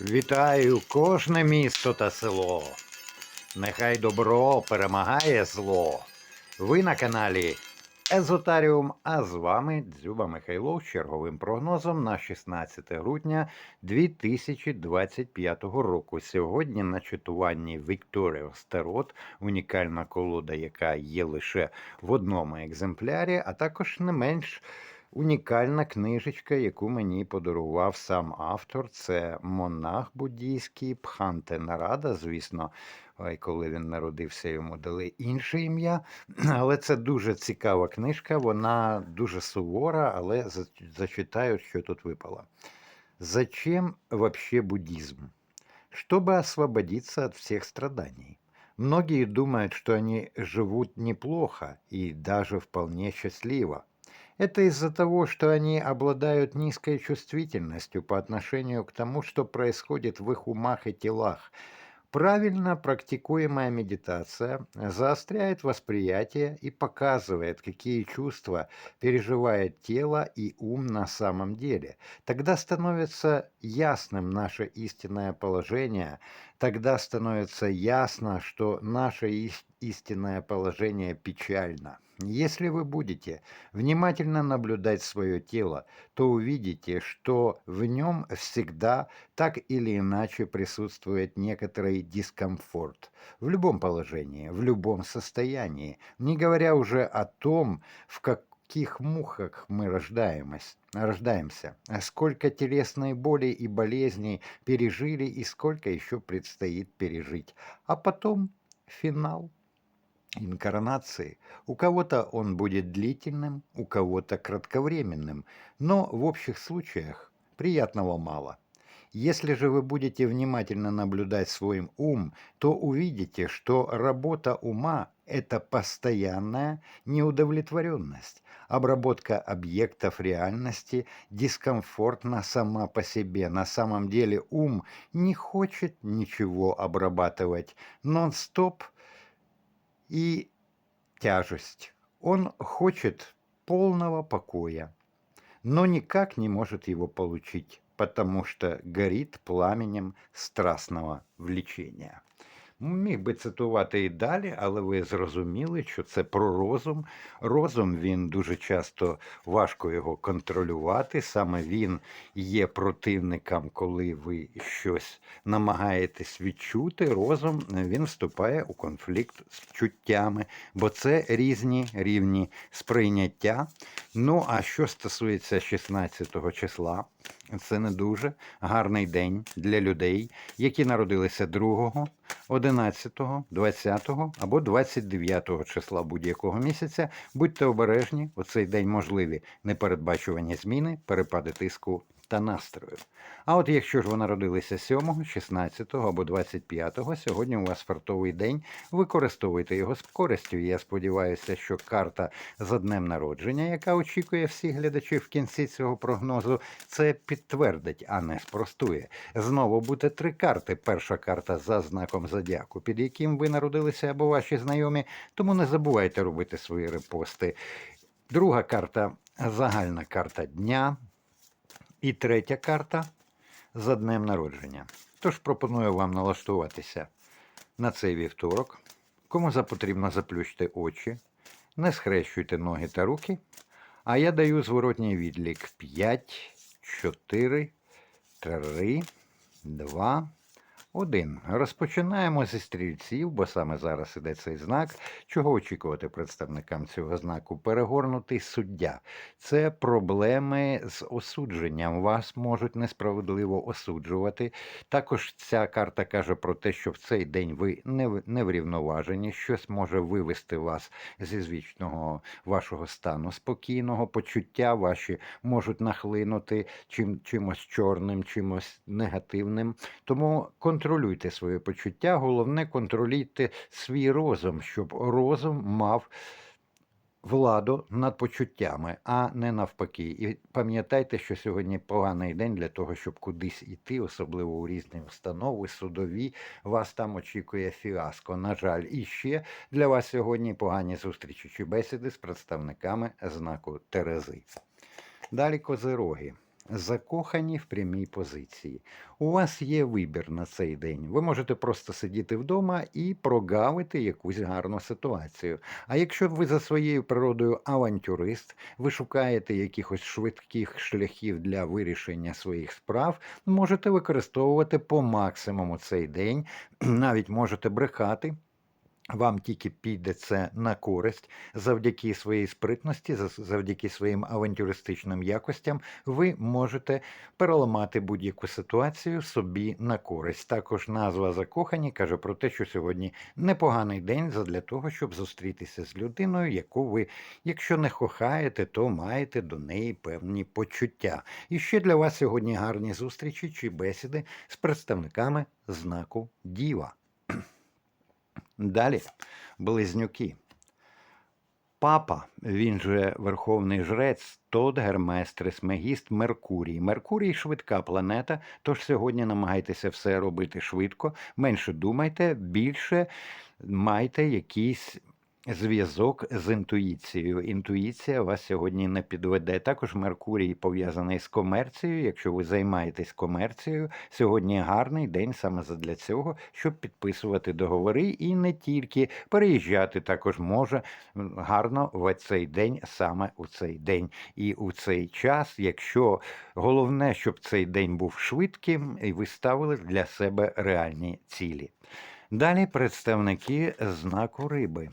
Вітаю кожне місто та село. Нехай добро перемагає зло. Ви на каналі Езотаріум, а з вами Дзюба Михайлов з черговим прогнозом на 16 грудня 2025 року. Сьогодні на читуванні Victorious Tarot, унікальна колода, яка є лише в одному екземплярі, а також не менш унікальна книжечка, яку мені подарував сам автор. Це монах буддійський Пханте Нарада. Звісно, коли він народився, йому дали інше ім'я. Але це дуже цікава книжка. Вона дуже сувора, але за- зачитаю, що тут випало. Зачем вообще буддизм? Чтобы освободиться от всех страданий. Многие думают, что они живут неплохо и даже вполне счастливо. Это из-за того, что они обладают низкой чувствительностью по отношению к тому, что происходит в их умах и телах. Правильно практикуемая медитация заостряет восприятие и показывает, какие чувства переживает тело и ум на самом деле. Тогда становится ясным наше истинное положение, тогда становится ясно, что наше ис- истинное положение печально. Если вы будете внимательно наблюдать свое тело, то увидите, что в нем всегда так или иначе присутствует некоторый дискомфорт. В любом положении, в любом состоянии, не говоря уже о том, в каких мухах мы рождаемся, а сколько телесной боли и болезней пережили и сколько еще предстоит пережить. А потом финал инкарнации. У кого-то он будет длительным, у кого-то кратковременным, но в общих случаях приятного мало. Если же вы будете внимательно наблюдать свой ум, то увидите, что работа ума – это постоянная неудовлетворенность, обработка объектов реальности дискомфортна сама по себе. На самом деле ум не хочет ничего обрабатывать нон-стоп и тяжесть. Он хочет полного покоя, но никак не может его получить, потому что горит пламенем страстного влечения. Міг би цитувати і далі, але ви зрозуміли, що це про розум. Розум він дуже часто важко його контролювати. Саме він є противником, коли ви щось намагаєтесь відчути. Розум він вступає у конфлікт з чуттями, бо це різні рівні сприйняття. Ну а що стосується 16 числа, це не дуже гарний день для людей, які народилися 2, 11, 20 або 29 числа будь-якого місяця. Будьте обережні, у цей день можливі непередбачувані зміни, перепади тиску та настрою. А от якщо ж ви народилися 7, 16 або 25, сьогодні у вас фартовий день, використовуйте його з користю. Я сподіваюся, що карта за днем народження, яка очікує всіх глядачів в кінці цього прогнозу, це підтвердить, а не спростує. Знову буде три карти. Перша карта за знаком зодіаку, під яким ви народилися або ваші знайомі, тому не забувайте робити свої репости. Друга карта загальна карта дня. І третя карта за днем народження. Тож пропоную вам налаштуватися на цей вівторок. Кому запотрібно заплющте очі, не схрещуйте ноги та руки. А я даю зворотній відлік 5, 4, 3, 2, 1. Розпочинаємо зі стрільців, бо саме зараз іде цей знак. Чого очікувати представникам цього знаку? Перегорнутий суддя. Це проблеми з осудженням. Вас можуть несправедливо осуджувати. Також ця карта каже про те, що в цей день ви не, врівноважені, щось може вивести вас зі звичного вашого стану спокійного, почуття ваші можуть нахлинути чим, чимось чорним, чимось негативним. Тому контролюйте своє почуття, головне контролюйте свій розум, щоб розум мав владу над почуттями, а не навпаки. І пам'ятайте, що сьогодні поганий день для того, щоб кудись іти, особливо у різні установи, судові. Вас там очікує фіаско. На жаль, і ще для вас сьогодні погані зустрічі чи бесіди з представниками знаку Терези. Далі козироги. Закохані в прямій позиції. У вас є вибір на цей день. Ви можете просто сидіти вдома і прогавити якусь гарну ситуацію. А якщо ви за своєю природою авантюрист, ви шукаєте якихось швидких шляхів для вирішення своїх справ, можете використовувати по максимуму цей день, навіть можете брехати. Вам тільки піде це на користь завдяки своїй спритності, завдяки своїм авантюристичним якостям, ви можете переламати будь-яку ситуацію собі на користь. Також назва закохані каже про те, що сьогодні непоганий день для того, щоб зустрітися з людиною, яку ви, якщо не кохаєте, то маєте до неї певні почуття. І ще для вас сьогодні гарні зустрічі чи бесіди з представниками знаку Діва. Далі близнюки. Папа, він же верховний жрець, Тод, Гермес Трисмегіст Меркурій. Меркурій швидка планета, тож сьогодні намагайтеся все робити швидко, менше думайте, більше майте якийсь зв'язок з інтуїцією. Інтуїція вас сьогодні не підведе. Також Меркурій пов'язаний з комерцією. Якщо ви займаєтесь комерцією, сьогодні гарний день саме для цього, щоб підписувати договори і не тільки переїжджати також може гарно в цей день, саме у цей день. І у цей час, якщо головне, щоб цей день був швидким, і ви ставили для себе реальні цілі. Далі представники знаку риби.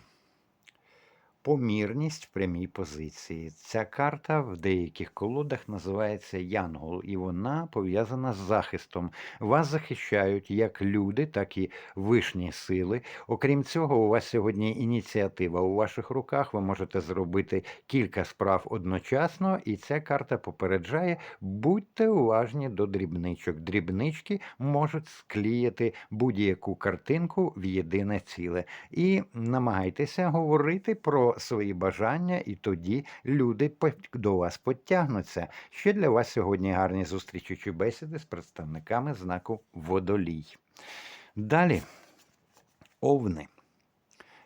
Помірність в прямій позиції. Ця карта в деяких колодах називається Янгол, і вона пов'язана з захистом. Вас захищають як люди, так і вишні сили. Окрім цього, у вас сьогодні ініціатива у ваших руках. Ви можете зробити кілька справ одночасно, і ця карта попереджає: будьте уважні до дрібничок. Дрібнички можуть склеїти будь-яку картинку в єдине ціле. І намагайтеся говорити про свої бажання, і тоді люди до вас підтягнуться. Ще для вас сьогодні гарні зустрічі чи бесіди з представниками знаку Водолій. Далі овни.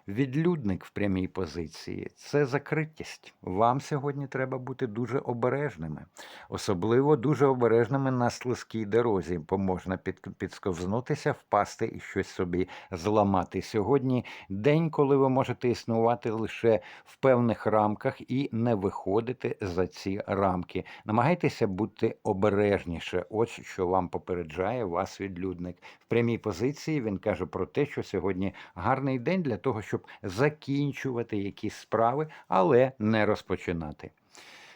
Відлюдник в прямій позиції це закритість. Вам сьогодні треба бути дуже обережними, особливо дуже обережними на слизькій дорозі, бо можна під, підсковзнутися, впасти і щось собі зламати. Сьогодні день, коли ви можете існувати лише в певних рамках і не виходити за ці рамки. Намагайтеся бути обережніше. Ось що вам попереджає вас відлюдник. В прямій позиції він каже про те, що сьогодні гарний день для того, щоб закінчувати якісь справи, але не розпочинати.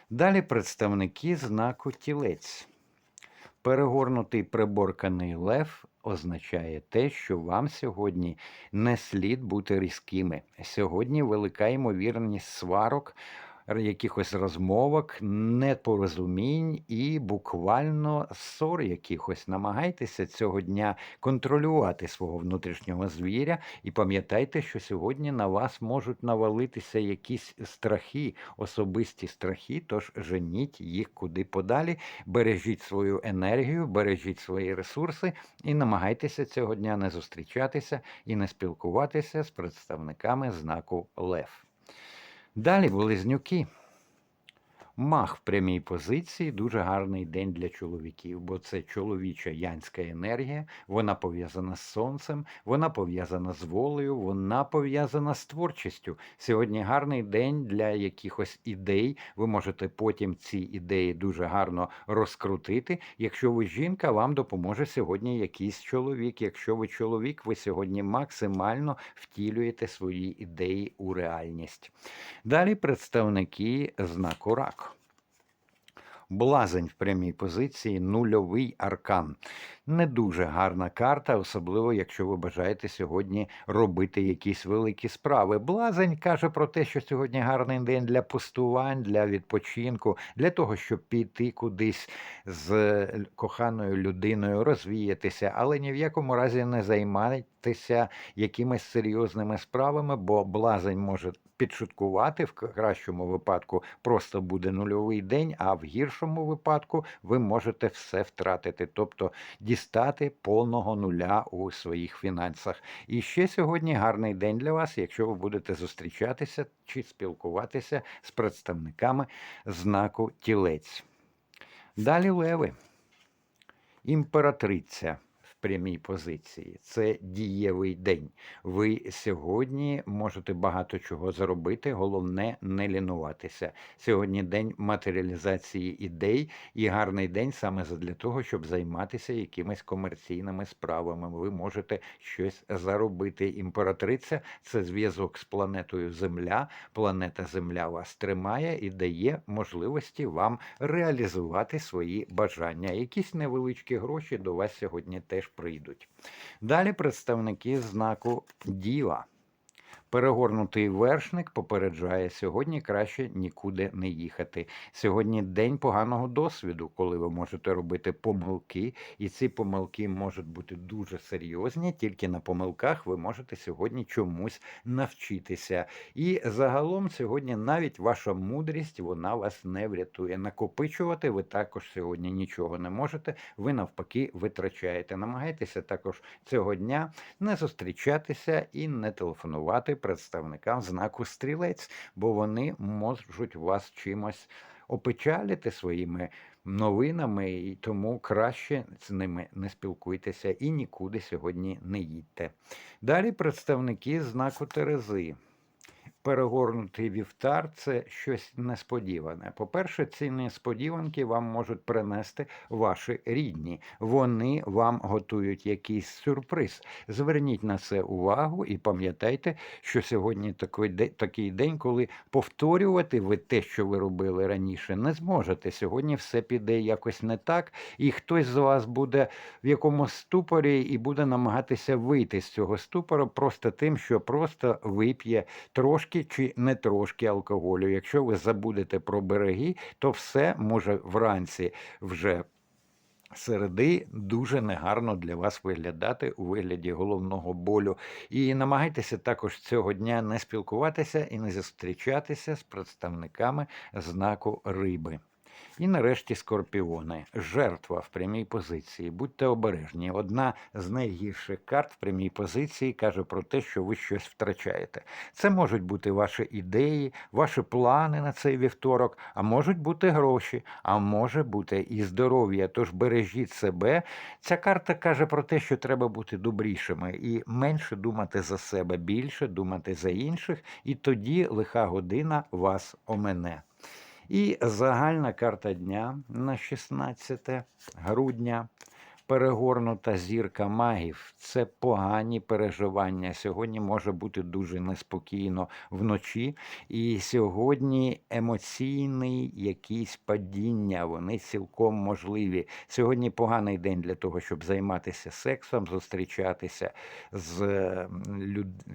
Далі представники знаку тілець. Перегорнутий приборканий лев означає те, що вам сьогодні не слід бути різкими. Сьогодні велика ймовірність сварок, якихось розмовок, непорозумінь і буквально ссор якихось. Намагайтеся цього дня контролювати свого внутрішнього звіря і пам'ятайте, що сьогодні на вас можуть навалитися якісь страхи, особисті страхи, тож женіть їх куди подалі, бережіть свою енергію, бережіть свої ресурси і намагайтеся цього дня не зустрічатися і не спілкуватися з представниками знаку Лев. Далі близнюки. Мах в прямій позиції дуже гарний день для чоловіків, бо це чоловіча янська енергія, вона пов'язана з сонцем, вона пов'язана з волею, вона пов'язана з творчістю. Сьогодні гарний день для якихось ідей. Ви можете потім ці ідеї дуже гарно розкрутити. Якщо ви жінка, вам допоможе сьогодні якийсь чоловік. Якщо ви чоловік, ви сьогодні максимально втілюєте свої ідеї у реальність. Далі представники знаку рак. Блазень в прямій позиції, нульовий аркан. Не дуже гарна карта, особливо якщо ви бажаєте сьогодні робити якісь великі справи. Блазень каже про те, що сьогодні гарний день для пустувань, для відпочинку, для того, щоб піти кудись з е, коханою людиною, розвіятися, але ні в якому разі не займайтеся якимись серйозними справами, бо блазень може підшуткувати в кращому випадку просто буде нульовий день, а в гіршому випадку ви можете все втратити, тобто дістати повного нуля у своїх фінансах. І ще сьогодні гарний день для вас, якщо ви будете зустрічатися чи спілкуватися з представниками знаку тілець. Далі леви. Імператриця прямій позиції. Це дієвий день. Ви сьогодні можете багато чого зробити. Головне не лінуватися. Сьогодні день матеріалізації ідей і гарний день саме для того, щоб займатися якимись комерційними справами. Ви можете щось заробити. Імператриця це зв'язок з планетою Земля. Планета Земля вас тримає і дає можливості вам реалізувати свої бажання. Якісь невеличкі гроші до вас сьогодні теж прийдуть. Далі представники знаку Діва. Перегорнутий вершник попереджає сьогодні краще нікуди не їхати. Сьогодні день поганого досвіду, коли ви можете робити помилки, і ці помилки можуть бути дуже серйозні. Тільки на помилках ви можете сьогодні чомусь навчитися. І загалом сьогодні навіть ваша мудрість вона вас не врятує. Накопичувати ви також сьогодні нічого не можете. Ви навпаки витрачаєте. Намагайтеся також цього дня не зустрічатися і не телефонувати представникам знаку стрілець, бо вони можуть вас чимось опечалити своїми новинами, і тому краще з ними не спілкуйтеся і нікуди сьогодні не їдьте. Далі представники знаку Терези. Перегорнутий вівтар це щось несподіване. По-перше, ці несподіванки вам можуть принести ваші рідні. Вони вам готують якийсь сюрприз. Зверніть на це увагу і пам'ятайте, що сьогодні такий день, коли повторювати ви те, що ви робили раніше, не зможете. Сьогодні все піде якось не так, і хтось з вас буде в якомусь ступорі і буде намагатися вийти з цього ступора просто тим, що просто вип'є трошки чи не трошки алкоголю. Якщо ви забудете про береги, то все може вранці вже. Середи дуже негарно для вас виглядати у вигляді головного болю. І намагайтеся також цього дня не спілкуватися і не зустрічатися з представниками знаку риби. І нарешті скорпіони. Жертва в прямій позиції. Будьте обережні. Одна з найгірших карт в прямій позиції каже про те, що ви щось втрачаєте. Це можуть бути ваші ідеї, ваші плани на цей вівторок, а можуть бути гроші, а може бути і здоров'я. Тож бережіть себе. Ця карта каже про те, що треба бути добрішими і менше думати за себе, більше думати за інших, і тоді лиха година вас омене. І загальна карта дня на 16 грудня. Перегорнута зірка магів це погані переживання. Сьогодні може бути дуже неспокійно вночі. І сьогодні емоційний якісь падіння, вони цілком можливі. Сьогодні поганий день для того, щоб займатися сексом, зустрічатися з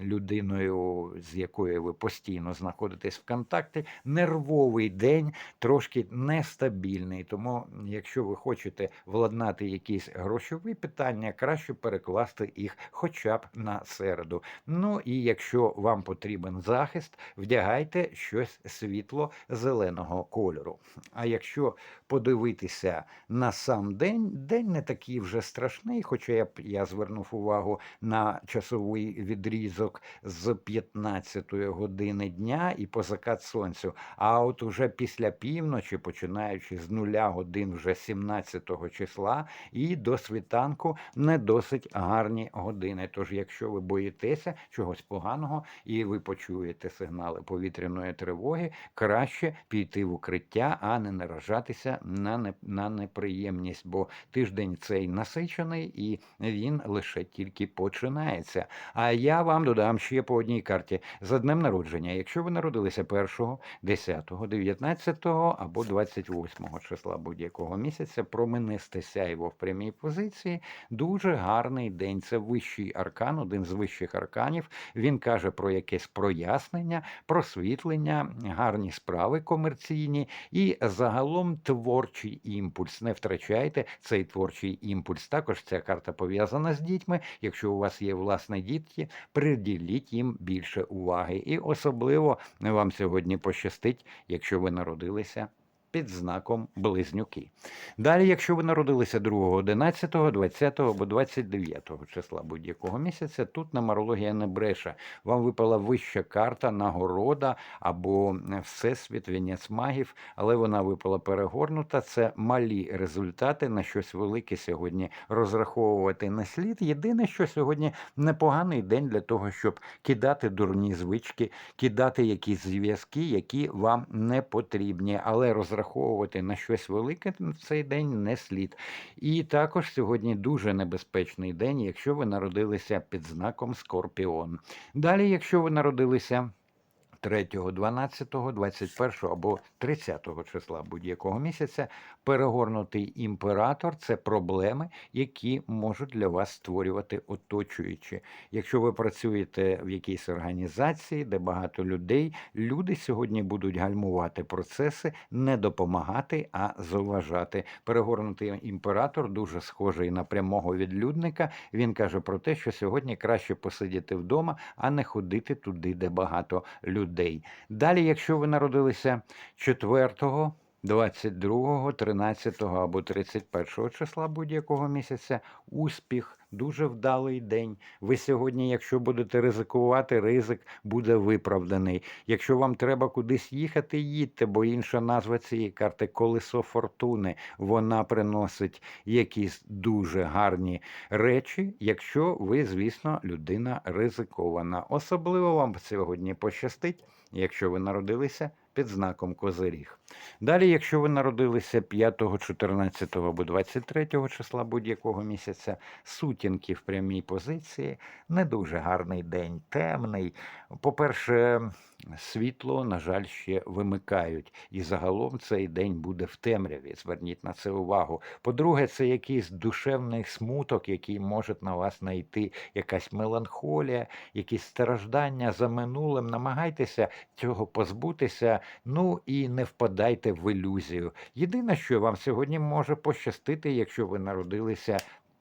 людиною, з якою ви постійно знаходитесь в контакті. Нервовий день трошки нестабільний. Тому, якщо ви хочете владнати якісь грошові питання, краще перекласти їх хоча б на середу. Ну і якщо вам потрібен захист, вдягайте щось світло зеленого кольору. А якщо подивитися на сам день, день не такий вже страшний, хоча я я звернув увагу на часовий відрізок з 15 години дня і по закат сонцю. А от уже після півночі, починаючи з нуля годин вже 17 числа, і до світанку не досить гарні години. Тож, якщо ви боїтеся чогось поганого і ви почуєте сигнали повітряної тривоги, краще піти в укриття, а не наражатися на не, на неприємність, бо тиждень цей насичений і він лише тільки починається. А я вам додам ще по одній карті за днем народження. Якщо ви народилися 1, 10, 19 або 28 числа будь-якого місяця, променисте сяйво в прямій позиції. Дуже гарний день. Це вищий аркан, один з вищих арканів. Він каже про якесь прояснення, просвітлення, гарні справи комерційні і загалом творчий імпульс. Не втрачайте цей творчий імпульс. Також ця карта пов'язана з дітьми. Якщо у вас є власне дітки, приділіть їм більше уваги. І особливо вам сьогодні пощастить, якщо ви народилися під знаком близнюки. Далі, якщо ви народилися 2, 11, 20 або 29 числа будь-якого місяця, тут нумерологія не бреше. Вам випала вища карта, нагорода або всесвіт, вінець магів, але вона випала перегорнута. Це малі результати на щось велике сьогодні розраховувати не слід. Єдине, що сьогодні непоганий день для того, щоб кидати дурні звички, кидати якісь зв'язки, які вам не потрібні, але розраховувати на щось велике в цей день не слід. І також сьогодні дуже небезпечний день, якщо ви народилися під знаком Скорпіон. Далі, якщо ви народилися 3, 12, 21 або 30 числа будь-якого місяця перегорнутий імператор це проблеми, які можуть для вас створювати оточуючі. Якщо ви працюєте в якійсь організації, де багато людей, люди сьогодні будуть гальмувати процеси, не допомагати, а заважати. Перегорнутий імператор дуже схожий на прямого відлюдника. Він каже про те, що сьогодні краще посидіти вдома, а не ходити туди, де багато людей. Далі, якщо ви народилися 4 22, 13 або 31 числа будь-якого місяця успіх, дуже вдалий день. Ви сьогодні, якщо будете ризикувати, ризик буде виправданий. Якщо вам треба кудись їхати, їдьте, бо інша назва цієї карти колесо фортуни. Вона приносить якісь дуже гарні речі, якщо ви, звісно, людина ризикована. Особливо вам сьогодні пощастить, якщо ви народилися під знаком Козиріг. Далі, якщо ви народилися 5, 14 або 23 числа будь-якого місяця, сутінки в прямій позиції, не дуже гарний день, темний. По-перше, світло, на жаль, ще вимикають. І загалом цей день буде в темряві. Зверніть на це увагу. По-друге, це якийсь душевний смуток, який може на вас знайти, якась меланхолія, якісь страждання за минулим. Намагайтеся цього позбутися, ну і не впадайте в ілюзію. Єдине, що вам сьогодні може пощастити, якщо ви народилися.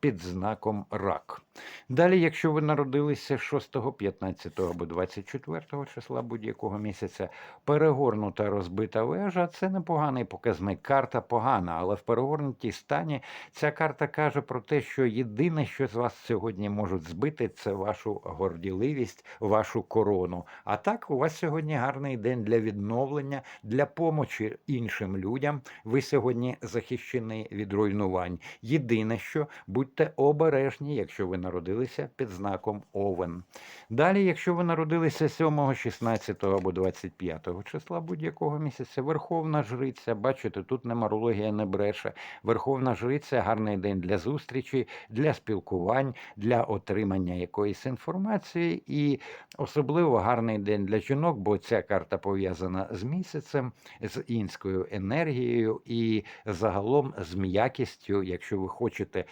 Під знаком рак. Далі, якщо ви народилися 6, 15 або 24 числа будь-якого місяця, перегорнута розбита вежа це непоганий показник. Карта погана, але в перегорнутій стані ця карта каже про те, що єдине, що з вас сьогодні можуть збити, це вашу горділивість, вашу корону. А так, у вас сьогодні гарний день для відновлення, для помочі іншим людям. Ви сьогодні захищені від руйнувань. Єдине, що будьте обережні, якщо ви народилися під знаком Овен. Далі, якщо ви народилися 7, 16 або 25 числа будь-якого місяця, Верховна Жриця, бачите, тут немарологія не бреше. Верховна Жриця гарний день для зустрічі, для спілкувань, для отримання якоїсь інформації, і особливо гарний день для жінок, бо ця карта пов'язана з місяцем, з інською енергією і загалом з м'якістю, якщо ви хочете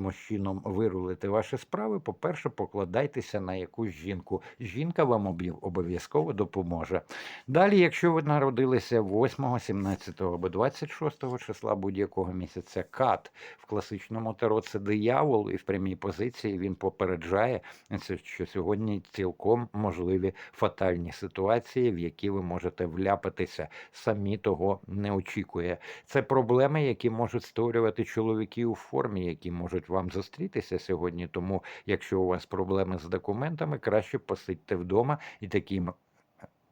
якимось чином вирулити ваші справи, по-перше, покладайтеся на якусь жінку. Жінка вам обов'язково допоможе. Далі, якщо ви народилися 8, 17 або 26 числа будь-якого місяця, кат в класичному таро це диявол, і в прямій позиції він попереджає, що сьогодні цілком можливі фатальні ситуації, в які ви можете вляпатися, самі того не очікує. Це проблеми, які можуть створювати чоловіки у формі, які можуть вам зустрітися сьогодні. Тому, якщо у вас проблеми з документами, краще посидьте вдома і таким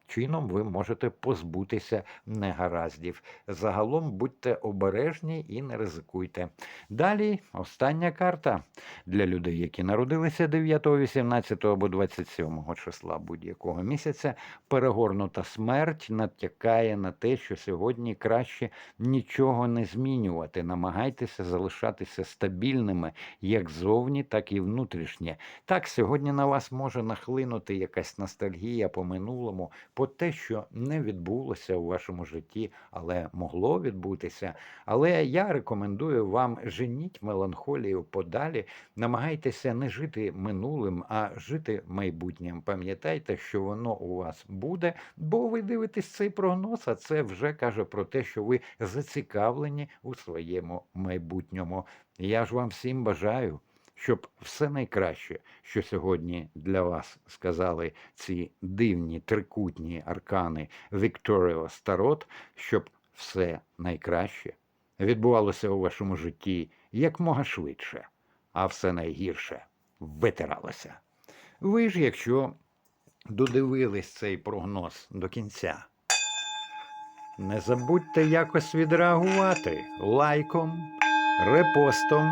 чином ви можете позбутися негараздів. Загалом будьте обережні і не ризикуйте. Далі остання карта для людей, які народилися 9, 18 або 27 числа будь-якого місяця. Перегорнута смерть натякає на те, що сьогодні краще нічого не змінювати. Намагайтеся залишатися стабільними як зовні, так і внутрішнє. Так, сьогодні на вас може нахлинути якась ностальгія по минулому, по те, що не відбулося у вашому житті, але могло відбутися. Але я рекомендую вам женіть меланхолію подалі, намагайтеся не жити минулим, а жити майбутнім. Пам'ятайте, що воно у вас буде, бо ви дивитесь цей прогноз, а це вже каже про те, що ви зацікавлені у своєму майбутньому. Я ж вам всім бажаю щоб все найкраще, що сьогодні для вас сказали ці дивні трикутні аркани Victorious Tarot, щоб все найкраще відбувалося у вашому житті якмога швидше, а все найгірше витиралося. Ви ж, якщо додивились цей прогноз до кінця, не забудьте якось відреагувати лайком, репостом,